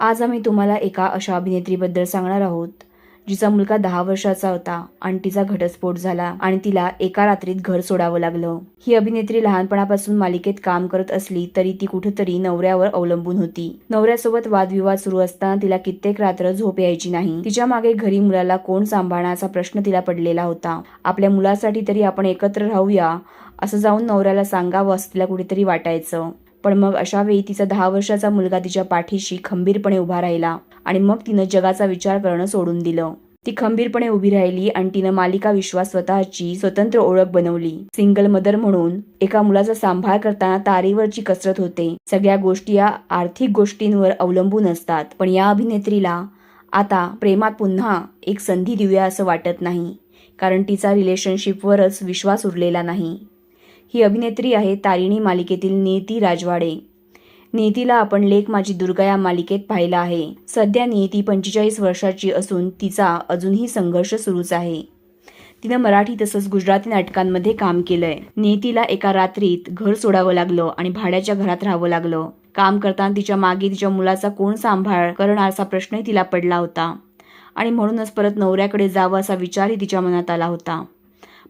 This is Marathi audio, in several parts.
आज आम्ही तुम्हाला एका अशा अभिनेत्रीबद्दल सांगणार आहोत जिचा मुलगा दहा वर्षाचा होता आणि तिचा घटस्फोट झाला आणि तिला एका रात्रीत घर सोडावं लागलं. ही अभिनेत्री लहानपणापासून मालिकेत काम करत असली तरी ती कुठेतरी नवऱ्यावर अवलंबून होती. नवऱ्यासोबत वादविवाद सुरू असताना तिला कित्येक रात्र झोप यायची नाही. तिच्यामागे घरी मुलाला कोण सांभाळण्याचा प्रश्न तिला पडलेला होता. आपल्या मुलासाठी तरी आपण एकत्र राहूया असं जाऊन नवऱ्याला सांगावं असं तिला कुठेतरी वाटायचं. पण मग अशावेळी तिचा दहा वर्षाचा मुलगा तिच्या पाठीशी खंबीरपणे उभा राहिला आणि मग तिनं जगाचा विचार करणं सोडून दिलं. ती खंबीरपणे उभी राहिली आणि तिनं मालिका विश्वास स्वतःची स्वतंत्र ओळख बनवली. सिंगल मदर म्हणून एका मुलाचा सांभाळ करताना तारेवरची कसरत होते. सगळ्या गोष्टी या आर्थिक गोष्टींवर अवलंबून असतात. पण या अभिनेत्रीला आता प्रेमात पुन्हा एक संधी देऊया असं वाटत नाही. कारण तिचा रिलेशनशिपवरच विश्वास उरलेला नाही. ही अभिनेत्री आहे तारिणी मालिकेतील नियती राजवाडे. नियतीला आपण लेख माझी दुर्गा या मालिकेत पाहिला आहे. सध्या नियती पंचेचाळीस वर्षाची असून तिचा अजूनही संघर्ष सुरूच आहे. तिनं मराठी तसंच गुजराती नाटकांमध्ये काम केलंय. नियतीला एका रात्रीत घर सोडावं लागलं आणि भाड्याच्या घरात राहावं लागलं. काम करताना तिच्यामागे तिच्या मुलाचा कोण सांभाळ करणार असा प्रश्नही तिला पडला होता. आणि म्हणूनच परत नवऱ्याकडे जावं असा विचारही तिच्या मनात आला होता.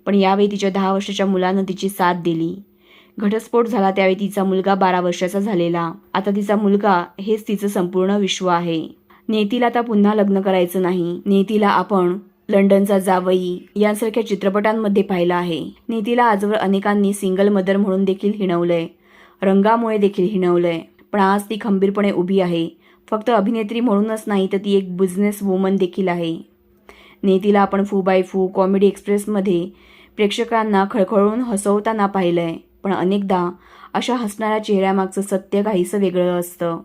पण यावेळी तिच्या दहा वर्षाच्या मुलानं तिची साथ दिली. घटस्फोट झाला त्यावेळी तिचा मुलगा बारा वर्षाचा झालेला. आता तिचा मुलगा हेच तिचं संपूर्ण विश्व आहे. नेतीला आता पुन्हा लग्न करायचं नाही. नेतीला आपण लंडनचा जावई यांसारख्या चित्रपटांमध्ये पाहिलं आहे. नेतीला आजवर अनेकांनी सिंगल मदर म्हणून देखील हिणवलंय. रंगामुळे देखील हिणवलंय. पण आज ती खंबीरपणे उभी आहे. फक्त अभिनेत्री म्हणूनच नाही तर ती एक बिझनेस वुमन देखील आहे. नेतीला आपण फू बाय फू कॉमेडी एक्सप्रेसमध्ये प्रेक्षकांना खळखळून हसवताना पाहिलंय पण अनेकदा अशा हसणाऱ्या चेहऱ्यामागचं सत्य काहीसं वेगळं असतं.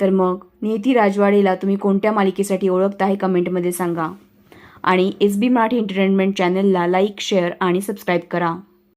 तर मग नियती राजवाडेला तुम्ही कोणत्या मालिकेसाठी ओळखता हे कमेंटमध्ये सांगा. आणि एस बी मराठी एंटरटेनमेंट चॅनलला लाईक शेअर आणि सबस्क्राईब करा.